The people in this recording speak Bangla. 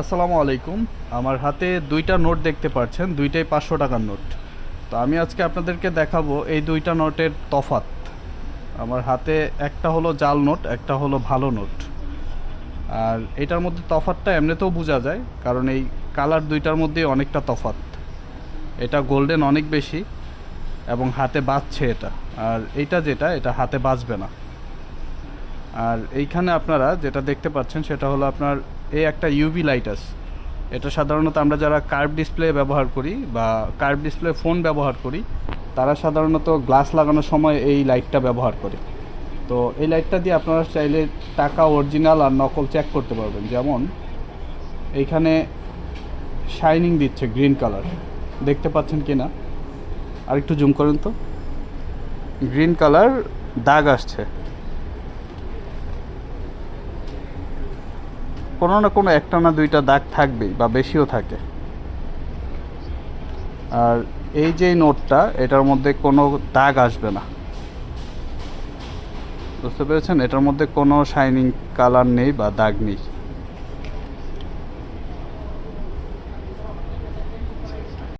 আসসালামু আলাইকুম। আমার হাতে দুইটা নোট দেখতে পাচ্ছেন, দুইটাই পাঁচশো টাকার নোট। তো আমি আজকে আপনাদেরকে দেখাবো এই দুইটা নোটের তফাত আমার হাতে একটা হলো জাল নোট, একটা হলো ভালো নোট। আর এটার মধ্যে তফাতটা এমনিতেও বোঝা যায়, কারণ এই কালার দুইটার মধ্যে অনেকটা তফাত এটা গোল্ডেন অনেক বেশি এবং হাতে বাজছে এটা। আর এইটা যেটা, এটা হাতে বাঁচবে না। আর এইখানে আপনারা যেটা দেখতে পাচ্ছেন, সেটা হলো আপনার এই একটা ইউভি লাইট আছে। এটা সাধারণত আমরা যারা কার্ভ ডিসপ্লে ব্যবহার করি বা কার্ভ ডিসপ্লে ফোন ব্যবহার করি, তারা সাধারণত গ্লাস লাগানোর সময় এই লাইটটা ব্যবহার করে। তো এই লাইটটা দিয়ে আপনারা চাইলে টাকা অরিজিনাল আর নকল চেক করতে পারবেন। যেমন এইখানে শাইনিং দিচ্ছে গ্রিন কালার দেখতে পাচ্ছেন কি না? আর একটু জুম করেন তো। গ্রিন কালার দাগ আসছে। কোনো না কোনো একটা না দুইটা দাগ থাকবেই, বা বেশিও থাকে। আর এই যে নোটটা, এটার মধ্যে কোনো দাগ আসবে না। বুঝতে পেরেছেন? এটার মধ্যে কোনো শাইনিং কালার নেই বা দাগ নেই।